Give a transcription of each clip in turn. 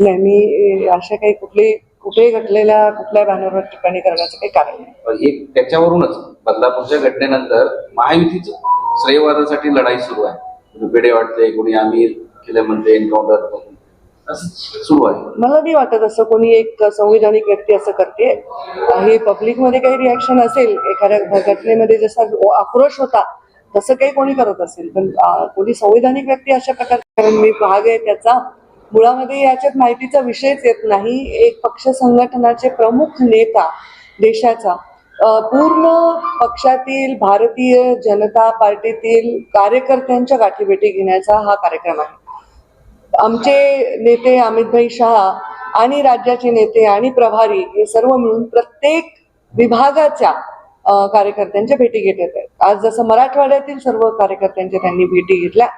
नाही मी अशा काही कुठली कुठेही घडलेल्या कुठल्या बॅनरवर टिप्पणी करण्याचं काही कारण नाही. एक त्याच्यावरूनच बदलापूरच्या घटनेनंतर महायुतीच श्रेयवादासाठी लढाई सुरू आहे. रुपेडे वाटते कोणी आम्ही केलं म्हणते एन्काउंटर असं सुरू आहे. मला नाही वाटत असं कोणी एक संविधानिक व्यक्ती असं करते. हे पब्लिकमध्ये काही रिॲक्शन असेल एखाद्या घटनेमध्ये जसा आक्रोश होता तसं काही कोणी करत असेल. पण कोणी संविधानिक व्यक्ती अशा प्रकारे कारण मी भाग आहे त्याचा मुळामध्ये याच्यात माहितीचा विषयच येत नाही. एक पक्ष संघटनाचे प्रमुख नेता देशाचा पूर्ण पक्षातील भारतीय जनता पार्टीतील कार्यकर्त्यांच्या गाठीभेटी घेण्याचा हा कार्यक्रम आहे. आमचे नेते अमितभाई शहा आणि राज्याचे नेते आणि प्रभारी हे सर्व मिळून प्रत्येक विभागाच्या कार्यकर्त्यांच्या भेटी घेत आहेत. आज जसं मराठवाड्यातील सर्व कार्यकर्त्यांच्या त्यांनी भेटी घेतल्या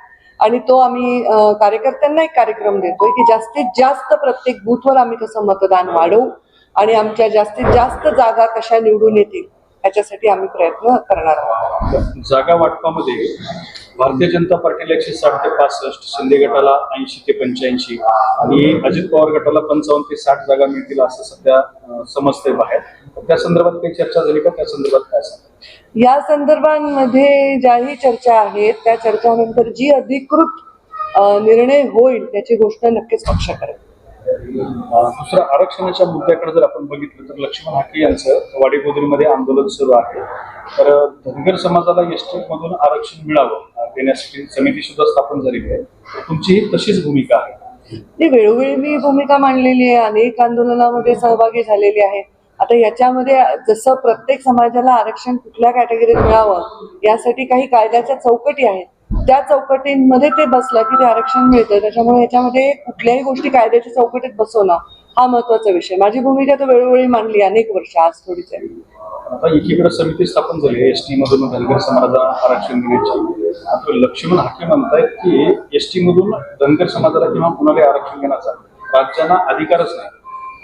आणि तो आम्ही कार्यकर्त्यांना एक कार्यक्रम देतोय की जास्तीत जास्त प्रत्येक बूथवर आम्ही कसं मतदान वाढवू आणि आमच्या जास्तीत जास्त जागा कशा निवडून येतील याच्यासाठी आम्ही प्रयत्न करणार आहोत. जागा वाटपामध्ये भारतीय जनता पार्टीला एकशे साठ ते पासष्ट शिंदे गटाला ऐंशी ते पंच्याऐंशी आणि अजित पवार गटाला पंचावन्न ते साठ जागा मिळतील असं सध्या समजते बाहेर. त्या संदर्भात काही चर्चा झाली का? त्या संदर्भात काय सांगा या संदर्भांमध्ये ज्याही चर्चा आहेत त्या चर्चानंतर जी अधिकृत निर्णय होईल त्याची घोषणा नक्कीच पक्ष करेल. दुसरं आरक्षणाच्या मुद्द्याकडे जर आपण बघितलं तर लक्ष्मण हाके यांचं वाडीबोदरीमध्ये आंदोलन सुरू आहे. तर धनगर समाजाला एस मधून आरक्षण मिळावं देण्यासाठी समिती सुद्धा स्थापन झालेली आहे. तुमची ही तशीच भूमिका आहे. वेळोवेळी मी भूमिका मांडलेली आहे. अनेक आंदोलनामध्ये सहभागी झालेली आहे. आता याच्यामध्ये जसं प्रत्येक समाजाला आरक्षण कुठल्या कॅटेगरीत मिळावं यासाठी काही कायद्याच्या चौकटी आहेत. त्या चौकटींमध्ये ते बसलं की ते आरक्षण मिळतं त्याच्यामुळे याच्यामध्ये कुठल्याही गोष्टी कायद्याच्या चौकटीत बसवणं हा महत्त्वाचा विषय. माझी भूमिका तर वेळोवेळी मांडली अनेक वर्ष आज थोडीच आहे. आता एकीकडे समिती स्थापन झाली एस टी मधून धनगर समाजाला आरक्षण देण्याची मात्र लक्ष्मण हाके म्हणतायत की एस टी मधून धनगर समाजाला किंवा कुणाला आरक्षण देण्याचा राज्यांना अधिकारच नाही.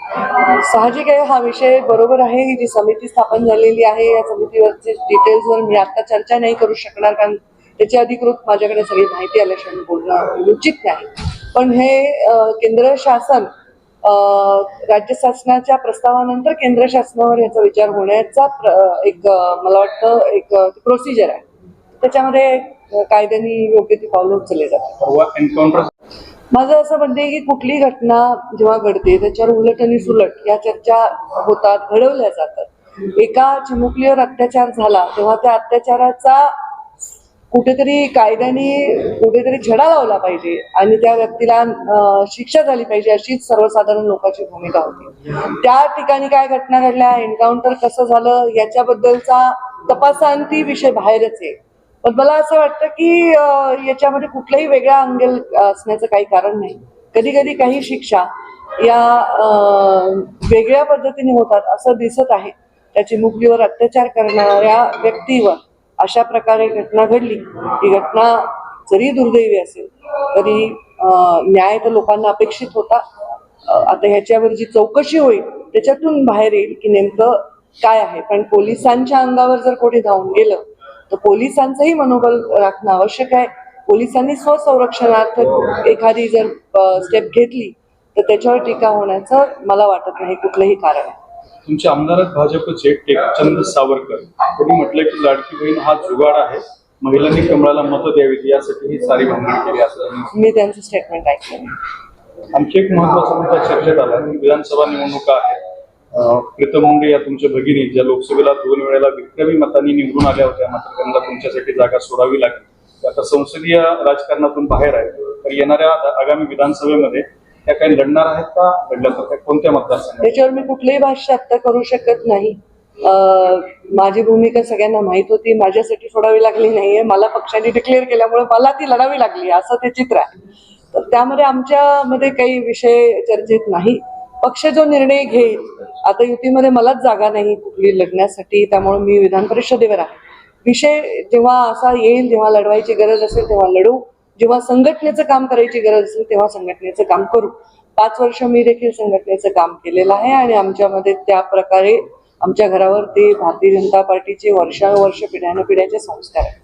साहजिक आहे हा विषय बरोबर आहे. ही जी समिती स्थापन झालेली आहे या समितीवरचे डिटेल्सवर मी आता चर्चा नाही करू शकणार कारण त्याची अधिकृत माझ्याकडे सगळी माहिती आल्याशिवाय बोलणं उचित नाही. पण हे केंद्र शासन राज्य शासनाच्या प्रस्तावानंतर केंद्र शासनावर याचा विचार होण्याचा एक मला वाटतं एक प्रोसिजर आहे. त्याच्यामध्ये कायद्याने योग्य ती पावलं उचलली जातात. माझं असं म्हणते की कुठली घटना जेव्हा घडते त्याच्यावर उलट आणि सुलट या चर्चा होतात घडवल्या जातात. एका चिमुकलीवर अत्याचार झाला तेव्हा त्या अत्याचाराचा कुठेतरी कायद्याने कुठेतरी छडा लावला पाहिजे आणि त्या व्यक्तीला शिक्षा झाली पाहिजे अशीच सर्वसाधारण लोकांची भूमिका होती. त्या ठिकाणी काय घटना घडल्या एन्काउंटर कसं झालं याच्याबद्दलचा तपासांती विषय बाहेरच आहे. पण मला असं वाटतं की याच्यामध्ये कुठलाही वेगळा अंगेल असण्याचं काही कारण नाही. कधी कधी काही शिक्षा या वेगळ्या पद्धतीने होतात असं दिसत आहे. त्या चिमुकलीवर अत्याचार करणाऱ्या व्यक्तीवर अशा प्रकारे घटना घडली. ही घटना जरी दुर्दैवी असेल तरी न्याय तर लोकांना अपेक्षित होता. आता ह्याच्यावर जी चौकशी होईल त्याच्यातून बाहेर येईल की नेमकं काय आहे. पण पोलिसांच्या अंगावर जर कोणी धावून गेलं तर पोलिसांचंही मनोबल राखणं आवश्यक आहे. पोलिसांनी स्वसंरक्षणार्थ एखादी जर स्टेप घेतली तर त्याच्यावर टीका होण्याचं मला वाटत नाही कुठलंही कारण. आहे तुमचे आमदार आहेत भाजपचे टेकचंद सावरकर त्यांनी म्हटलं की लाडकी बहीण हा जुगाड आहे. महिलांनी कमळाला मतं द्यावीत यासाठी ही सारी भांडण केली असं. मी त्यांचं स्टेटमेंट ऐकलं आणखी एक महत्त्वाचा मुद्दा चर्चेत आला की विधानसभा निवडणुका आहेत. प्रीतम मुंडे या तुमच्या भगिनी ज्या लोकसभेला दोन वेळेला विक्रमी मतांनी निवडून आल्या होत्या मात्र त्यांना तुमच्यासाठी जागा सोडावी लागली. आता संसदीय राजकारणातून बाहेर आहे तर येणाऱ्या आगामी विधानसभेमध्ये त्या काही लढणार आहेत का? लढल्या तर त्या कोणत्या मतदारसंघात? त्याच्यावर मी कुठलंही भाष्य आत्ता करू शकत नाही. माझी भूमिका सगळ्यांना माहीत होती. माझ्यासाठी सोडावी लागली नाहीये. मला पक्षाने डिक्लेअर केल्यामुळे मला ती लढावी लागली. असं ते चित्र आहे. तर त्यामध्ये आमच्यामध्ये काही विषय चर्चेत नाही. पक्ष जो निर्णय घेईल आता युतीमध्ये मलाच जागा नाही कुठली लढण्यासाठी त्यामुळे मी विधान परिषदेवर आहे. विषय जेव्हा असा येईल जेव्हा लढवायची गरज असेल तेव्हा लढू. जेव्हा संघटनेचं काम करायची गरज असेल तेव्हा संघटनेचं काम करू. पाच वर्ष मी देखील संघटनेचं काम केलेलं आहे आणि आमच्यामध्ये त्या प्रकारे आमच्या घरावर ते भारतीय जनता पार्टीचे वर्षानुवर्ष पिढ्यानपिढ्याचे संस्कार आहेत.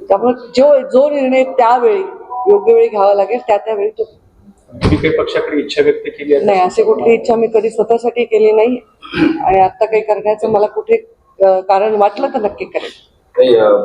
त्यामुळे जो जो निर्णय त्यावेळी योग्य वेळी घ्यावा लागेल त्या त्यावेळी तो तुम्ही काही पक्षाकडे इच्छा व्यक्त केली आहे? नाही अशी कुठली इच्छा मी कधी स्वतःसाठी केली नाही. आणि आता काही करण्याचं मला कुठे कारण वाटलं तर नक्की करेल काही अं,